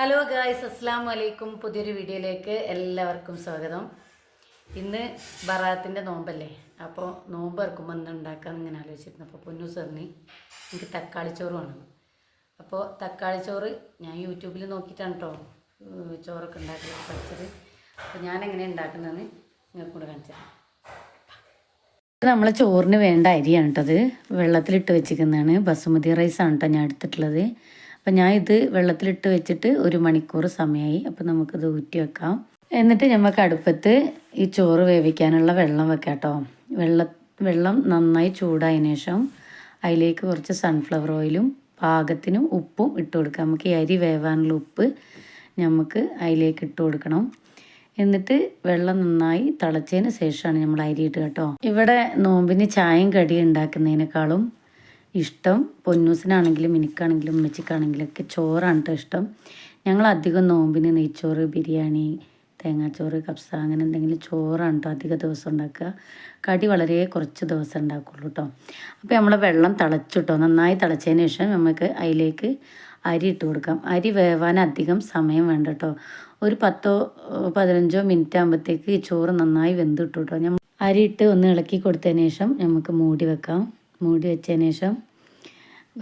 Hello guys അസ്സാം വലൈക്കും പുതിയൊരു വീഡിയോയിലേക്ക് എല്ലാവർക്കും സ്വാഗതം. ഇന്ന് ബറാത്തിന്റെ നോമ്പല്ലേ? അപ്പോൾ നോമ്പ് ഇറക്കുമ്പോൾ ഉണ്ടാക്കാമെന്ന് ഇങ്ങനെ ആലോചിച്ചിരുന്നു. അപ്പോൾ പൊന്നു സെറിന് എനിക്ക് തക്കാളി ചോറ് വേണം. അപ്പോൾ തക്കാളി ചോറ് ഞാൻ യൂട്യൂബിൽ നോക്കിയിട്ടാണ് കേട്ടോ ചോറൊക്കെ ഉണ്ടാക്കി പഠിച്ചത് അപ്പോൾ ഞാൻ എങ്ങനെ ഉണ്ടാക്കുന്നതെന്ന് നിങ്ങൾക്ക് കൂടെ കാണിച്ചു നമ്മൾ ചോറിന് വേണ്ട അരിയാണ് കേട്ടത് വെള്ളത്തിലിട്ട് വെച്ചിരിക്കുന്നതാണ്. ബസുമതി റൈസാണ് കേട്ടോ ഞാൻ എടുത്തിട്ടുള്ളത്. അപ്പം ഞാൻ ഇത് വെള്ളത്തിലിട്ട് വെച്ചിട്ട് ഒരു മണിക്കൂർ സമയമായി അപ്പം നമുക്കിത് ഊറ്റി വെക്കാം. എന്നിട്ട് നമുക്ക് അടുപ്പത്ത് ഈ ചോറ് വേവിക്കാനുള്ള വെള്ളം വെക്കാം കേട്ടോ വെള്ള വെള്ളം നന്നായി ചൂടായതിനു ശേഷം അതിലേക്ക് കുറച്ച് സൺഫ്ലവർ ഓയിലും പാകത്തിനും ഉപ്പും ഇട്ട് കൊടുക്കാം. നമുക്ക് ഈ അരി വേവാനുള്ള ഉപ്പ് നമുക്ക് അതിലേക്ക് ഇട്ട് കൊടുക്കണം. എന്നിട്ട് വെള്ളം നന്നായി തിളച്ചതിന് ശേഷമാണ് നമ്മൾ അരി ഇട്ട് കേട്ടോ ഇവിടെ നോമ്പിന് ചായയും കടി ഉണ്ടാക്കുന്നതിനേക്കാളും ഇഷ്ടം. പൊന്നൂസിനാണെങ്കിലും എനിക്കാണെങ്കിലും ഉമ്മച്ചിക്കാണെങ്കിലും ഒക്കെ ചോറാണ് കേട്ടോ ഇഷ്ടം. ഞങ്ങൾ അധികം നോമ്പിന് നെയ്ച്ചോറ് ബിരിയാണി തേങ്ങാച്ചോറ് കപ്സ അങ്ങനെ എന്തെങ്കിലും ചോറാണ് കേട്ടോ അധിക ദിവസം ഉണ്ടാക്കുക. കടി വളരെ കുറച്ച് ദിവസം ഉണ്ടാക്കുള്ളൂ കേട്ടോ അപ്പോൾ നമ്മളെ വെള്ളം തിളച്ചിട്ടോ നന്നായി തിളച്ചതിന് ശേഷം നമുക്ക് അതിലേക്ക് അരി ഇട്ട് കൊടുക്കാം. അരി വേവാൻ അധികം സമയം വേണ്ട കേട്ടോ ഒരു പത്തോ പതിനഞ്ചോ മിനിറ്റ് ആകുമ്പോഴത്തേക്ക് ചോറ് നന്നായി വെന്ത് ഇട്ടു കേട്ടോ അരി ഇട്ട് ഒന്ന് ഇളക്കി കൊടുത്തതിന് ശേഷം നമുക്ക് മൂടി വെക്കാം. മൂടി വെച്ചതിന് ശേഷം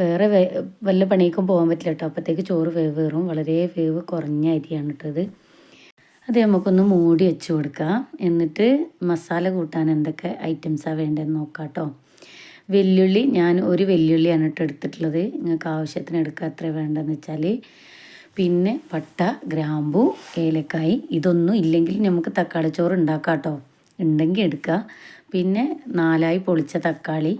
വേറെ വേ വല്ല പണിക്കും പോകാൻ പറ്റില്ല കേട്ടോ അപ്പോഴത്തേക്ക് ചോറ് വേവ് കയറും വളരെ വേവ് കുറഞ്ഞ അരിയാണ് ഇട്ടത് അത് നമുക്കൊന്ന് മൂടി വെച്ച് കൊടുക്കാം. എന്നിട്ട് മസാല കൂട്ടാൻ എന്തൊക്കെ ഐറ്റംസാണ് വേണ്ടതെന്ന് നോക്കാം കേട്ടോ വെല്ലുള്ളി ഞാൻ ഒരു വെല്ലുള്ളിയാണ് കേട്ടോ എടുത്തിട്ടുള്ളത്. നിങ്ങൾക്ക് ആവശ്യത്തിന് എടുക്കുക എത്ര വേണ്ടതെന്ന് വെച്ചാൽ പിന്നെ പട്ട ഗ്രാമ്പു ഏലക്കായി. ഇതൊന്നും ഇല്ലെങ്കിൽ നമുക്ക് തക്കാളി ചോറ് ഉണ്ടാക്കാം കേട്ടോ ഉണ്ടെങ്കിൽ എടുക്കുക പിന്നെ നാലായി പൊളിച്ച തക്കാളി.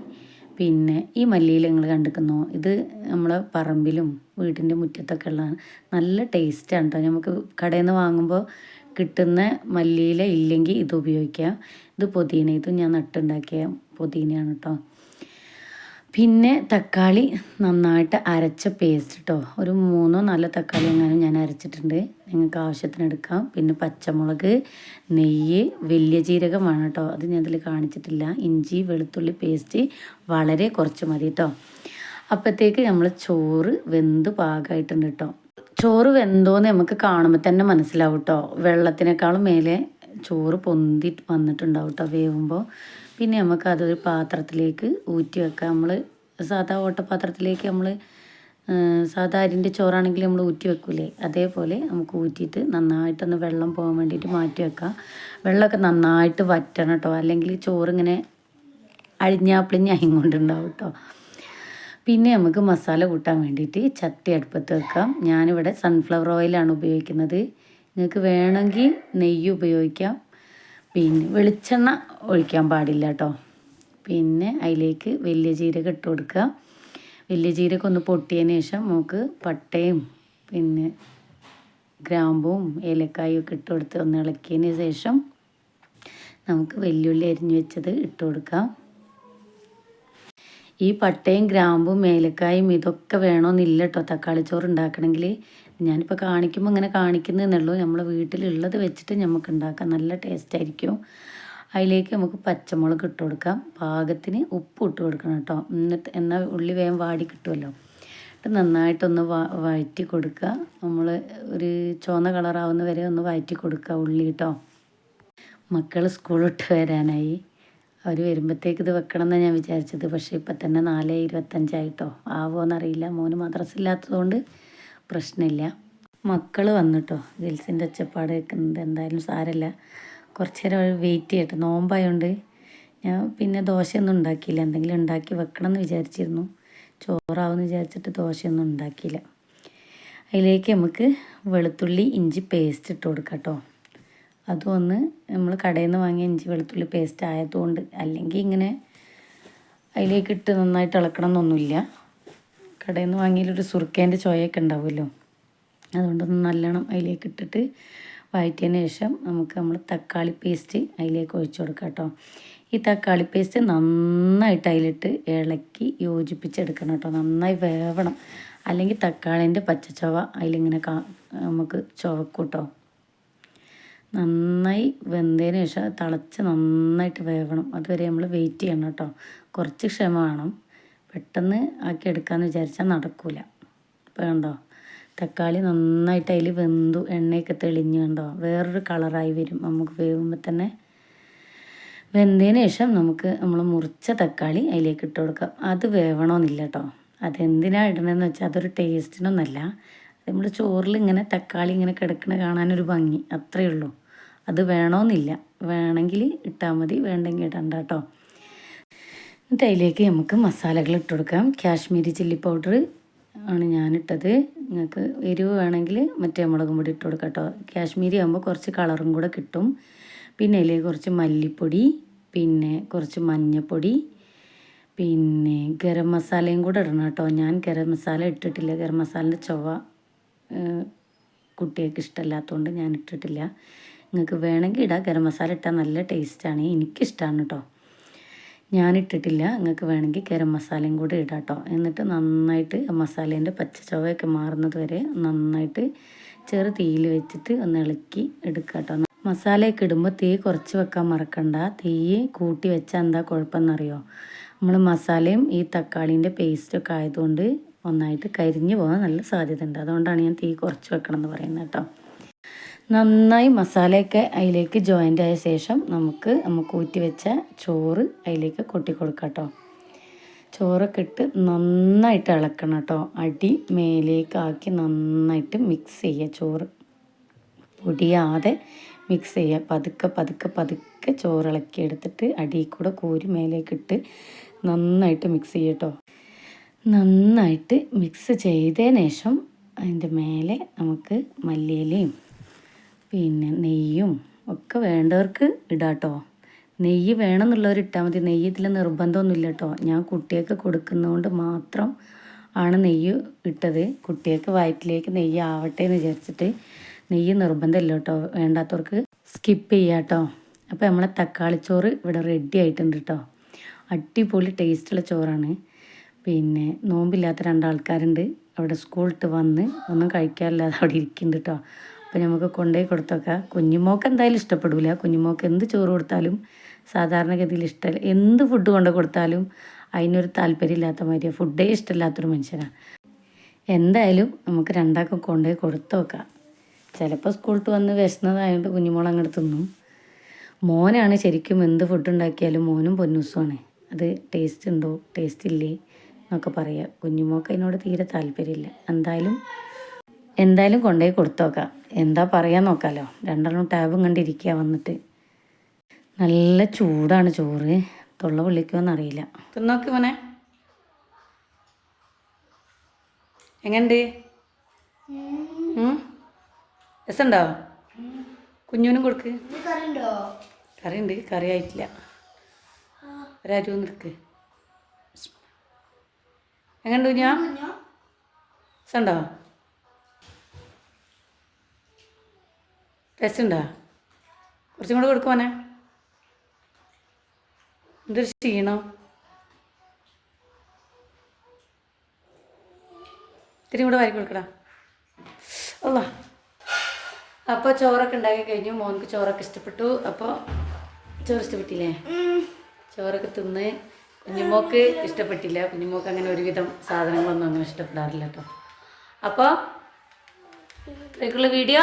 പിന്നെ ഈ മല്ലിയിൽ നിങ്ങൾ കണ്ടിരിക്കുന്നോ? ഇത് നമ്മളെ പറമ്പിലും വീടിന്റെ മുറ്റത്തൊക്കെ ഉള്ളതാണ് നല്ല ടേസ്റ്റാണ് കേട്ടോ നമുക്ക് കടയിൽ നിന്ന് വാങ്ങുമ്പോൾ കിട്ടുന്ന മല്ലിയില ഇല്ലെങ്കിൽ ഇത് ഉപയോഗിക്കാം. ഇത് പുതിന ഇതും ഞാൻ നട്ടുണ്ടാക്കിയ പുതിനയാണ് കേട്ടോ പിന്നെ തക്കാളി നന്നായിട്ട് അരച്ച പേസ്റ്റ് കേട്ടോ ഒരു മൂന്നോ നാലോ തക്കാളി എങ്ങാനും ഞാൻ അരച്ചിട്ടുണ്ട്. നിങ്ങൾക്ക് ആവശ്യത്തിന് എടുക്കാം. പിന്നെ പച്ചമുളക് നെയ്യ് വലിയ ജീരകം വേണം കേട്ടോ അത് ഞാൻ ഇതിൽ കാണിച്ചിട്ടില്ല. ഇഞ്ചി വെളുത്തുള്ളി പേസ്റ്റ് വളരെ കുറച്ച് മതി കേട്ടോ അപ്പോഴത്തേക്ക് നമ്മൾ ചോറ് വെന്ത് പാകമായിട്ടുണ്ട് കേട്ടോ ചോറ് വെന്തോന്ന് നമുക്ക് കാണുമ്പോൾ തന്നെ മനസ്സിലാവും കേട്ടോ വെള്ളത്തിനേക്കാളും മേലെ ചോറ് പൊന്തി വന്നിട്ടുണ്ടാവും കേട്ടോ വേവുമ്പോൾ പിന്നെ നമുക്ക് അതൊരു പാത്രത്തിലേക്ക് ഊറ്റി വെക്കാം. നമ്മൾ സാധാ ഓട്ടപാത്രത്തിലേക്ക് നമ്മൾ സാധാ അരിന്റെ ചോറാണെങ്കിൽ നമ്മൾ ഊറ്റി വെക്കൂലേ? അതേപോലെ നമുക്ക് ഊറ്റിയിട്ട് നന്നായിട്ടൊന്ന് വെള്ളം പോകാൻ വേണ്ടിയിട്ട് മാറ്റി വെക്കാം. വെള്ളമൊക്കെ നന്നായിട്ട് വറ്റണം കേട്ടോ. അല്ലെങ്കിൽ ചോറിങ്ങനെ അഴിഞ്ഞാപ്പിളിഞ്ഞ് അയങ്ങോണ്ടുണ്ടാവും കേട്ടോ. പിന്നെ നമുക്ക് മസാല കൂട്ടാൻ വേണ്ടിയിട്ട് ചട്ടി അടുപ്പത്ത് വെക്കാം. ഞാനിവിടെ സൺഫ്ലവർ ഓയിലാണ് ഉപയോഗിക്കുന്നത്. നിങ്ങൾക്ക് വേണമെങ്കിൽ നെയ്യ് ഉപയോഗിക്കാം. പിന്നെ വെളിച്ചെണ്ണ ഒഴിക്കാൻ പാടില്ല കേട്ടോ. പിന്നെ അതിലേക്ക് വലിയ ജീരകം ഇട്ട് കൊടുക്കുക. വലിയ ജീരകം ഒന്ന് പൊട്ടിയതിന് ശേഷം നമുക്ക് പട്ടയും പിന്നെ ഗ്രാമ്പും ഏലക്കായും ഒക്കെ ഇട്ട് കൊടുത്ത് ഒന്ന് ഇളക്കിയതിന് ശേഷം നമുക്ക് വെല്ലുള്ളി അരിഞ്ഞു വെച്ചത് ഇട്ട് കൊടുക്കാം. ഈ പട്ടയും ഗ്രാമ്പും ഏലക്കായും ഇതൊക്കെ വേണമെന്നില്ല കേട്ടോ. തക്കാളി ചോറ് ഉണ്ടാക്കണമെങ്കിൽ ഞാനിപ്പോൾ കാണിക്കുമ്പോൾ ഇങ്ങനെ കാണിക്കുന്നതെന്നുള്ളൂ നമ്മൾ വീട്ടിലുള്ളത് വെച്ചിട്ട് നമുക്ക് ഉണ്ടാക്കാം നല്ല ടേസ്റ്റ് ആയിരിക്കും അതിലേക്ക് നമുക്ക് പച്ചമുളക് ഇട്ട് കൊടുക്കാം. പാകത്തിന് ഉപ്പ് ഇട്ട് കൊടുക്കണം കേട്ടോ. എന്നിട്ട് എന്നാൽ ഉള്ളി വേഗം വാടി കിട്ടുമല്ലോ എന്നിട്ട് നന്നായിട്ടൊന്ന് വ വഴറ്റി കൊടുക്കുക. നമ്മൾ ഒരു ചുവന്ന കളറാവുന്ന വരെ ഒന്ന് വഴറ്റി കൊടുക്കുക ഉള്ളി കേട്ടോ. മക്കൾ സ്കൂളിട്ട് വരാനായി. അവർ വരുമ്പോഴത്തേക്ക് ഇത് വെക്കണം എന്നാണ് ഞാൻ വിചാരിച്ചത്. പക്ഷേ ഇപ്പം തന്നെ നാല് ഇരുപത്തഞ്ചായിട്ടോ. ആവോ എന്നറിയില്ല മോന് മദ്രസ് ഇല്ലാത്തതുകൊണ്ട് പ്രശ്നമില്ല. മക്കൾ വന്നിട്ടോ. ഗിൽസിന്റെ ഒച്ചപ്പാട് കേൾക്കുന്നത് എന്തായാലും സാരമില്ല. കുറച്ച് നേരം വെയിറ്റ് ചെയ്യട്ടെ. നോമ്പായതുകൊണ്ട് ഞാൻ പിന്നെ ദോശയൊന്നും ഉണ്ടാക്കിയില്ല. എന്തെങ്കിലും ഉണ്ടാക്കി വെക്കണം എന്ന് വിചാരിച്ചിരുന്നു. ചോറാവെന്ന് വിചാരിച്ചിട്ട് ദോശയൊന്നും ഉണ്ടാക്കിയില്ല. അതിലേക്ക് നമുക്ക് വെളുത്തുള്ളി ഇഞ്ചി പേസ്റ്റ് ഇട്ട് കൊടുക്കാം കേട്ടോ അതും ഒന്ന് നമ്മൾ കടയിൽ നിന്ന് വാങ്ങിയ ഇഞ്ചി വെളുത്തുള്ളി പേസ്റ്റ് ആയതുകൊണ്ട് അല്ലെങ്കിൽ ഇങ്ങനെ അതിലേക്ക് ഇട്ട് നന്നായിട്ട് ഇളക്കണം എന്നൊന്നുമില്ല കടയിൽ നിന്ന് വാങ്ങിയാലൊരു സുർക്കേന്റെ ചോയൊക്കെ ഉണ്ടാവുമല്ലോ. അതുകൊണ്ടൊന്ന് നല്ലോണം അതിലേക്ക് ഇട്ടിട്ട് വഴറ്റിയതിന് ശേഷം നമുക്ക് നമ്മൾ തക്കാളി പേസ്റ്റ് അതിലേക്ക് ഒഴിച്ചു കൊടുക്കാം കേട്ടോ. ഈ തക്കാളി പേസ്റ്റ് നന്നായിട്ട് അതിലിട്ട് ഇളക്കി യോജിപ്പിച്ചെടുക്കണം കേട്ടോ. നന്നായി വേവണം. അല്ലെങ്കിൽ തക്കാളിന്റെ പച്ചച്ചവ അതിലിങ്ങനെ കാ നമുക്ക് കേട്ടോ. നന്നായി വെന്തതിന് ശേഷം തിളച്ച് നന്നായിട്ട് വേവണം. അതുവരെ നമ്മൾ വെയിറ്റ് ചെയ്യണം കേട്ടോ. കുറച്ച് ക്ഷമ വേണം. പെട്ടെന്ന് ആക്കി എടുക്കാമെന്ന് വിചാരിച്ചാൽ നടക്കൂല. ഇപ്പോൾ കണ്ടോ? തക്കാളി നന്നായിട്ട് അതിൽ വെന്തു എണ്ണയൊക്കെ തെളിഞ്ഞു കണ്ടോ? വേറൊരു കളറായി വരും. നമുക്ക് വേവുമ്പോൾ തന്നെ വെന്തതിന് ശേഷം നമുക്ക് നമ്മൾ മുറിച്ച തക്കാളി അതിലേക്ക് ഇട്ട് കൊടുക്കാം. അത് വേവണമെന്നില്ല കേട്ടോ അതെന്തിനാണ് ഇടണമെന്ന് വെച്ചാൽ അതൊരു ടേസ്റ്റിനൊന്നല്ല. നമ്മൾ ചോറിൽ ഇങ്ങനെ തക്കാളി ഇങ്ങനെ കിടക്കണ കാണാനൊരു ഭംഗി. അത്രയേ ഉള്ളൂ അത് വേണമെന്നില്ല വേണമെങ്കിൽ ഇട്ടാൽ മതി. വേണ്ടെങ്കിൽ ഇടണ്ട കേട്ടോ എന്നിട്ട് അതിലേക്ക് നമുക്ക് മസാലകൾ ഇട്ട് കൊടുക്കാം. കാശ്മീരി ചില്ലി പൗഡർ ആണ് ഞാനിട്ടത്. നിങ്ങൾക്ക് എരിവ് വേണമെങ്കിൽ മറ്റേ മുളകും കൂടി ഇട്ട് കൊടുക്കാം കേട്ടോ. കാശ്മീരി ആകുമ്പോൾ കുറച്ച് കളറും കൂടെ കിട്ടും. പിന്നെ അതിലേക്ക് കുറച്ച് മല്ലിപ്പൊടി പിന്നെ കുറച്ച് മഞ്ഞൾപ്പൊടി പിന്നെ ഗരം മസാലയും കൂടെ ഇടണം കേട്ടോ. ഞാൻ ഗരം മസാല ഇട്ടിട്ടില്ല. ഗരം മസാലന്റെ ചൊവ്വ കുട്ടികൾക്ക് ഇഷ്ടമല്ലാത്തതുകൊണ്ട് ഞാൻ ഇട്ടിട്ടില്ല. നിങ്ങൾക്ക് വേണമെങ്കിൽ ഇടാം. ഗരം മസാല ഇട്ടാൽ നല്ല ടേസ്റ്റാണ്. എനിക്കിഷ്ടമാണ് കേട്ടോ. ഞാൻ ഇട്ടിട്ടില്ല നിങ്ങൾക്ക് വേണമെങ്കിൽ ഗരം മസാലയും കൂടെ ഇടാം കേട്ടോ എന്നിട്ട് നന്നായിട്ട് മസാലേന്റെ പച്ച ചുവയൊക്കെ മാറുന്നത് വരെ നന്നായിട്ട് ചെറു തീയിൽ വെച്ചിട്ട് ഒന്ന് ഇളക്കി എടുക്കുക കേട്ടോ മസാലയൊക്കെ ഇടുമ്പോൾ തീ കുറച്ച് വെക്കാൻ മറക്കണ്ട. തീ കൂട്ടി വെച്ചാൽ എന്താ കുഴപ്പമെന്നറിയോ? നമ്മൾ മസാലയും ഈ തക്കാളീന്റെ പേസ്റ്റൊക്കെ ആയതുകൊണ്ട് ഒന്നായിട്ട് കരിഞ്ഞു പോകാൻ നല്ല സാധ്യത ഉണ്ട് അതുകൊണ്ടാണ് ഞാൻ തീ കുറച്ച് വെക്കണം എന്ന് പറയുന്നത് കേട്ടോ. നന്നായി മസാലയൊക്കെ അതിലേക്ക് ജോയിന്റ് ആയ ശേഷം നമുക്ക് നമുക്ക് ഊറ്റി വെച്ച ചോറ് അതിലേക്ക് കൊട്ടി കൊടുക്കാം കേട്ടോ ചോറൊക്കെ ഇട്ട് നന്നായിട്ട് ഇളക്കണം കേട്ടോ അടി മേലേക്കാക്കി നന്നായിട്ട് മിക്സ് ചെയ്യുക ചോറ്. പൊടിയാതെ മിക്സ് ചെയ്യുക. പതുക്കെ പതുക്കെ പതുക്കെ ചോറ് ഇളക്കി എടുത്തിട്ട് അടിയിൽ കൂടെ കോരി മേലേക്കിട്ട് നന്നായിട്ട് മിക്സ് ചെയ്യുക കേട്ടോ നന്നായിട്ട് മിക്സ് ചെയ്തതിന് ശേഷം അതിന്റെ മേലെ നമുക്ക് മല്ലിയിലയും പിന്നെ നെയ്യും ഒക്കെ വേണ്ടവർക്ക് ഇടാട്ടോ. നെയ്യ് വേണമെന്നുള്ളവർ ഇട്ടാൽ മതി. നെയ്യ് ഇതിൽ നിർബന്ധമൊന്നുമില്ല കേട്ടോ ഞാൻ കുട്ടിയൊക്കെ കൊടുക്കുന്നതുകൊണ്ട് മാത്രം ആണ് നെയ്യ് ഇട്ടത്. കുട്ടിയൊക്കെ വയറ്റിലേക്ക് നെയ്യ് ആവട്ടെ എന്ന് വിചാരിച്ചിട്ട് നെയ്യ് നിർബന്ധമില്ല കേട്ടോ വേണ്ടാത്തവർക്ക് സ്കിപ്പ് ചെയ്യാം കേട്ടോ അപ്പോൾ നമ്മളെ തക്കാളി ചോറ് ഇവിടെ റെഡി ആയിട്ടുണ്ട് കേട്ടോ അടിപൊളി ടേസ്റ്റുള്ള ചോറാണ്. പിന്നെ നോമ്പില്ലാത്ത രണ്ടാൾക്കാരുണ്ട്. അവിടെ സ്കൂളിട്ട് വന്ന് ഒന്നും കഴിക്കാറില്ലാതെ അവിടെ ഇരിക്കുന്നുണ്ട് കേട്ടോ അപ്പോൾ നമുക്ക് കൊണ്ടുപോയി കൊടുത്തൊക്കെ. കുഞ്ഞുമോക്ക് എന്തായാലും ഇഷ്ടപ്പെടില്ല കുഞ്ഞുമോക്ക് എന്ത് ചോറ് കൊടുത്താലും സാധാരണഗതിയിൽ ഇഷ്ടമല്ല എന്ത് ഫുഡ് കൊണ്ട് കൊടുത്താലും അതിനൊരു താല്പര്യമില്ലാത്ത മാതിരിയാണ് ഫുഡേ ഇഷ്ടമില്ലാത്തൊരു മനുഷ്യനാണ് എന്തായാലും നമുക്ക് രണ്ടാക്കും കൊണ്ടുപോയി കൊടുത്തു നോക്കാം ചിലപ്പോൾ സ്കൂളിട്ട് വന്ന് വിശന്നതായതുകൊണ്ട് കുഞ്ഞുമോൾ അങ്ങോട്ട് തിന്നും. മോനാണ് ശരിക്കും എന്ത് ഫുഡ് ഉണ്ടാക്കിയാലും മോനും പൊന്നൂസുമാണ്. അത് ടേസ്റ്റ് ഉണ്ടോ ടേസ്റ്റ് ഇല്ലേ എന്നൊക്കെ പറയുക കുഞ്ഞുമോക്ക് അതിനോട് തീരെ താല്പര്യമില്ല. എന്തായാലും എന്തായാലും കൊണ്ടുപോയി കൊടുത്തോക്കാം. എന്താ പറയാൻ നോക്കാമല്ലോ രണ്ടെണ്ണം ടാബും കണ്ടിരിക്കുക വന്നിട്ട്. നല്ല ചൂടാണ് ചോറ്. തൊള്ള പൊള്ളിക്കുമെന്ന് അറിയില്ല. തിന്നോക്ക് മോനെ. എങ്ങനുണ്ട് രസമുണ്ടോ? കുഞ്ഞുവിനും കൊടുക്ക്. കറി ഉണ്ട് കറി ആയിട്ടില്ല. ഒരരി എടുക്ക്. എങ്ങനെയുണ്ട് കുഞ്ഞാ? രസമുണ്ടോ? ടേസ്റ്റ് ഉണ്ടോ കുറച്ചും കൂടെ കൊടുക്കുവാനെ എന്തൊരു ക്ഷീണം. ഇത്തിരി കൂടെ വാരി കൊടുക്കടാ. അല്ല അപ്പോൾ ചോറൊക്കെ ഉണ്ടാക്കി കഴിഞ്ഞു. മോൻക്ക് ചോറൊക്കെ ഇഷ്ടപ്പെട്ടു. അപ്പോൾ ചോറ് ഇഷ്ടപ്പെട്ടില്ലേ? ചോറൊക്കെ തിന്ന് കുഞ്ഞുമോക്ക് ഇഷ്ടപ്പെട്ടില്ല. കുഞ്ഞുമോക്ക് അങ്ങനെ ഒരുവിധം സാധനങ്ങളൊന്നും അങ്ങനെ ഇഷ്ടപ്പെടാറില്ല കേട്ടോ. അപ്പോൾ ഇത്രയൊക്കെയുള്ള വീഡിയോ.